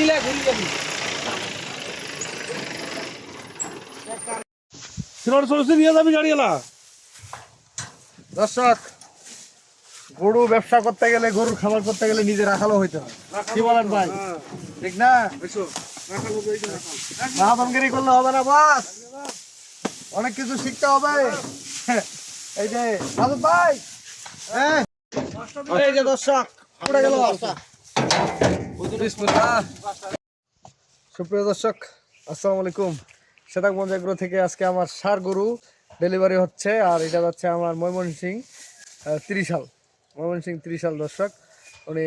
দিলে ঘুরি যাবি সিনেমার সরষে নিয়ে যাবি গাড়িওয়ালা দর্শক গরু ব্যবসা করতে গেলে গরুর খাবার করতে গেলে নিজে রাখালো হইতে হয়। কি বলেন ভাই? ঠিক না? করলে হবে না বাস। অনেক কিছু শিখতে হবে। এই যে রাজু ভাই। হ্যাঁ। এই যে দর্শক উড়ে গেল। সুপ্রিয় দর্শক, আসসালামু আলাইকুম। সেতাকগঞ্জ এগ্রো থেকে আজকে আমার সার গরু ডেলিভারি হচ্ছে, আর এটা যাচ্ছে আমার ময়মনসিং ত্রিশাল। ময়মনসিং ত্রিশাল দর্শক, উনি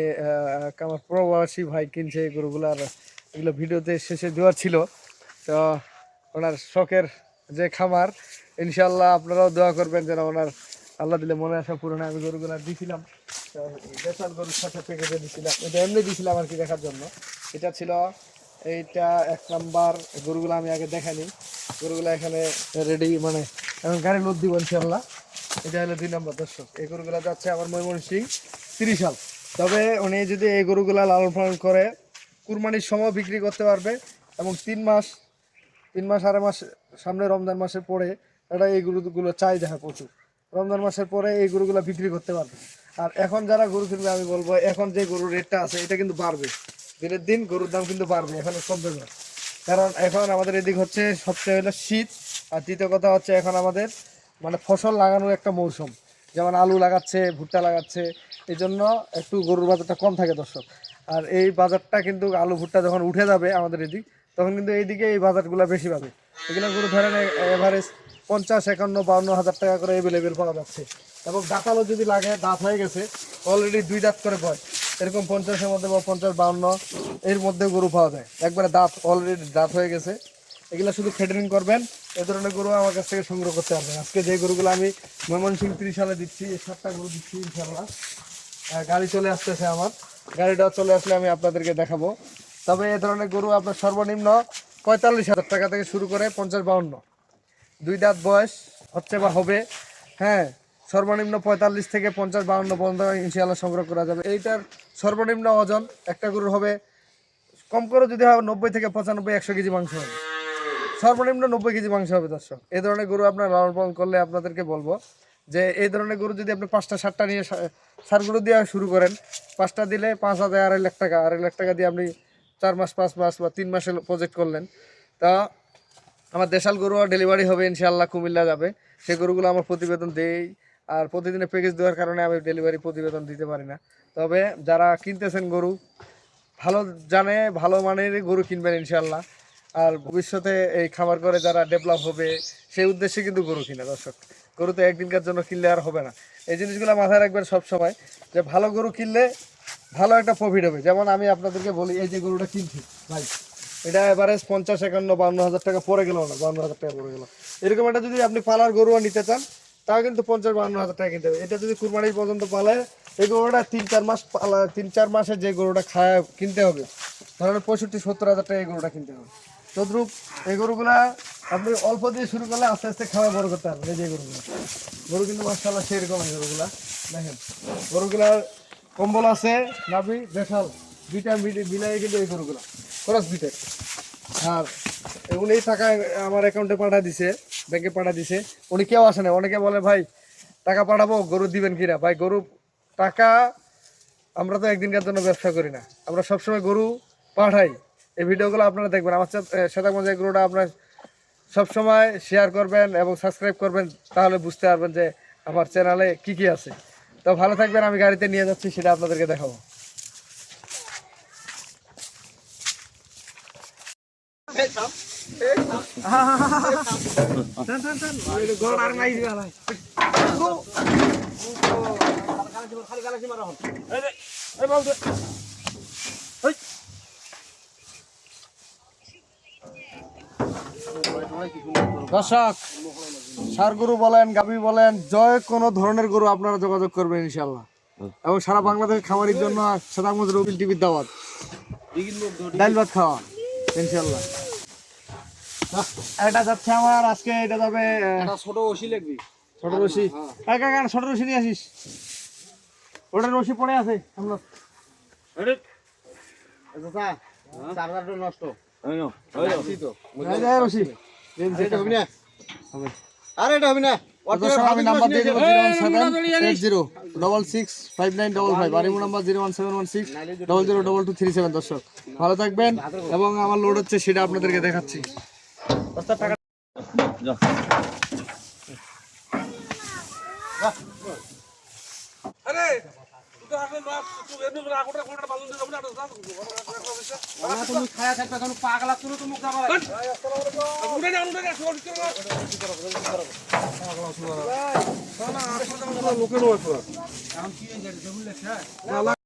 আমার প্রবাসী ভাই কিনছে এই গরুগুলো, আর এগুলো ভিডিওতে শেষে দেওয়ার ছিল। তো ওনার শখের যে খামার ইনশাল্লাহ আপনারাও দোয়া করবেন যেন ওনার আল্লাহ দিলে মনে আসা হয়। আমি গরুগুলো দিয়েছিলাম তো দেশাল গরুর সাথে প্যাকেটে দিয়েছিলাম এটা এমনি দিয়েছিলাম আর কি দেখার জন্য। এটা ছিল, এইটা এক নাম্বার, গরুগুলো আমি আগে দেখানি গরুগুলো এখানে রেডি মানে এখন গাড়ি লোড দিব ইনশাল্লাহ এটা হলো দুই নম্বর দর্শক। এই গরুগুলো যাচ্ছে আমার ময়মনসিং তিরিশ সাল তবে উনি যদি এই গরুগুলা লালন পালন করে, কুরবানির সময় বিক্রি করতে পারবে এবং তিন মাস তিন মাস আড়াই মাস সামনে রমজান মাসে পরে এটা এই গরুগুলো চাই দেখা প্রচুর। রমজান মাসের পরে এই গরুগুলো বিক্রি করতে পারবে। আর এখন যারা গরু কিনবে, আমি বলব, এখন যে গরুর রেটটা আছে, এটা কিন্তু বাড়বে। দিনের দিন গরুর দাম কিন্তু বাড়বে, এখন কমবে কারণ এখন আমাদের এদিক হচ্ছে, সবচেয়ে হলো শীত, আর দ্বিতীয় কথা হচ্ছে এখন আমাদের মানে ফসল লাগানোর একটা মৌসুম। যেমন আলু লাগাচ্ছে, ভুট্টা লাগাচ্ছে এই জন্য একটু গরুর বাজারটা কম থাকে দর্শক। আর এই বাজারটা কিন্তু আলু, ভুট্টা যখন উঠে যাবে আমাদের এদিক, তখন কিন্তু এইদিকে এই বাজারগুলো বেশি পাবে। এগুলো গরু ধরেন এভারেজ পঞ্চাশ, একান্ন, বাউন্ন হাজার টাকা করে অ্যাভেলেবেল পাওয়া যাচ্ছে। এবং দাঁতালো যদি লাগে, দাঁত হয়ে গেছে অলরেডি দুই দাঁত করে বয় এরকম পঞ্চাশের মধ্যে বা পঞ্চাশ, বাউন্ন, এর মধ্যে গরু পাওয়া যায়। একবারে দাঁত অলরেডি দাঁত হয়ে গেছে। এগুলো শুধু ফেডারিং করবেন, এ ধরনের গরু আমার কাছ থেকে সংগ্রহ করতে পারবেন। আজকে যে গরুগুলো আমি ময়মনসিং ত্রিশ সালে দিচ্ছি, এই সাতটা গরু দিচ্ছি ইনশাল্লাহ গাড়ি চলে আসতেছে আমার। গাড়িটা চলে আসলে আমি আপনাদেরকে দেখাবো। তবে এ ধরনের গরু আপনার সর্বনিম্ন পঁয়তাল্লিশ হাজার টাকা থেকে শুরু করে পঞ্চাশ, বাউন্ন। দুই দাঁত বয়স হচ্ছে বা হবে। হ্যাঁ সর্বনিম্ন পঁয়তাল্লিশ থেকে পঞ্চাশ বাউন্ন পর্যন্ত ইনশাআল্লাহ সংগ্রহ করা যাবে। এইটার সর্বনিম্ন ওজন একটা গরুর হবে, কম করে যদি হয় নব্বই থেকে পঁচানব্বই, একশো কেজি মাংস হবে। সর্বনিম্ন নব্বই কেজি মাংস হবে দর্শক। এই ধরনের গরু আপনার লালন পালন করলে আপনাদেরকে বলব যে, এই ধরনের গরু যদি আপনি পাঁচটা, সাতটা নিয়ে সা- সারগুলো দিয়ে শুরু করেন, পাঁচটা দিলে পাঁচ হাজার আড়াই লাখ টাকা, আড়াই লাখ টাকা দিয়ে আপনি চার মাস, পাঁচ মাস বা তিন মাসের প্রজেক্ট করলেন। তা আমার দেশাল গরু ডেলিভারি হবে ইনশাল্লাহ কুমিল্লা যাবে। সেই গরুগুলো আমার প্রতিবেদন দেই। আর প্রতিদিনের প্যাকেজ দেওয়ার কারণে আমি ডেলিভারি প্রতিবেদন দিতে পারি না। তবে যারা কিনতেছেন গরু, ভালো জানে, ভালো মানের গরু কিনবেন ইনশাল্লাহ আর ভবিষ্যতে এই খামার করে যারা ডেভেলপ হবে, সেই উদ্দেশ্যে কিন্তু গরু কিনা, দর্শক। গরু তো একদিনকার জন্য কিনলে আর হবে না। এই জিনিসগুলো মাথায় রাখবেন সব সময় যে ভালো গরু কিনলে ভালো একটা প্রফিট হবে। যেমন আমি আপনাদেরকে বলি, এই যে গরুটা কিনছি, ভাই এটা এভারেজ পঞ্চাশ, একান্ন, বান্ন হাজার টাকা পড়ে গেল না বান্ন হাজার টাকা পড়ে গেল। এরকম একটা যদি আপনি পালার গরুও নিতে চান, তাও কিন্তু পঞ্চাশ, বান্ন হাজার টাকা কিনতে হবে। এটা যদি কুরবানি পর্যন্ত পালায় এই গরুটা তিন, চার মাস পালা, তিন, চার মাসে যে গরুটা খায়, কিনতে হবে। ধরেন পঁয়ষট্টি, সত্তর হাজার টাকা এই গরুটা কিনতে হবে। তদ্রুপ এই গরুগুলা আপনি অল্প দিয়ে শুরু করলে আস্তে আস্তে খাওয়া বড় করতে পারবেন এই যে গরুগুলো। গরু কিন্তু মাসাল্লাহ সেরকম গরুগুলা। দেখেন, গরুগুলার কম্বল আছে, নাভি, দেশাল, দুইটা মিলি- কিন্তু এই গরুগুলা। খরচ বিটেক আর এই টাকা আমার অ্যাকাউন্টে পাঠা দিছে ব্যাংকে পাঠা দিছে। উনি কেউ আসে না অনেকে বলে, ভাই, টাকা পাঠাবো, গরু দিবেন কিনা? ভাই, গরু, টাকা আমরা তো একদিনকার জন্য ব্যবসা করি না। আমরা সবসময় গরু পাঠাই। এই ভিডিওগুলো আপনারা দেখবেন। আমার শ্বেতাগঞ্জ গরুটা আপনার সবসময় শেয়ার করবেন এবং সাবস্ক্রাইব করবেন, তাহলে বুঝতে পারবেন যে আমার চ্যানেলে কি কি আছে। তো ভালো থাকবেন। আমি গাড়িতে নিয়ে যাচ্ছি, সেটা আপনাদেরকে দেখাবো। দর্শক সার গরু বলেন গাভী বলেন জয় কোনো ধরনের গরু আপনারা যোগাযোগ করবেন ইনশাল্লাহ এবং সারা বাংলাদেশের খামারির জন্য সাদামুজ রবিল টিভির দাওয়াত। ডাল ভাত খাওয়া। ইনশাল্লাহ এটা যাচ্ছে আমার আজকে এটা যাবে ছোট ওসি লাগবি। ছোট রশি? এই কাকা ছোট রশি নিয়ে আসিস। ওটা রশি পড়ে আছে আমরা আরে। চাচা চার্জারটা নষ্ট। আরে এটা হবে না। দর্শক আমি নাম্বার দিয়ে দেবো zero one seven eight zero double six five nine double five আর imo number zero one seven one six double zero double two three seven দর্শক। ভালো থাকবেন এবং আমার লোড হচ্ছে সেটা আপনাদেরকে দেখাচ্ছি। যা। আরে তুই তো আসলে না তুই এমনি করে আগুনটা কোনটা বালুন দিয়ে যাবি না এটা যা তুমি খায়া থাকবে তখন পাগলা তুমি তো মুখ যাবা উঠে না উঠে না সর করে না লোকের আছে এখন কি হয়ে যাবে বুঝলে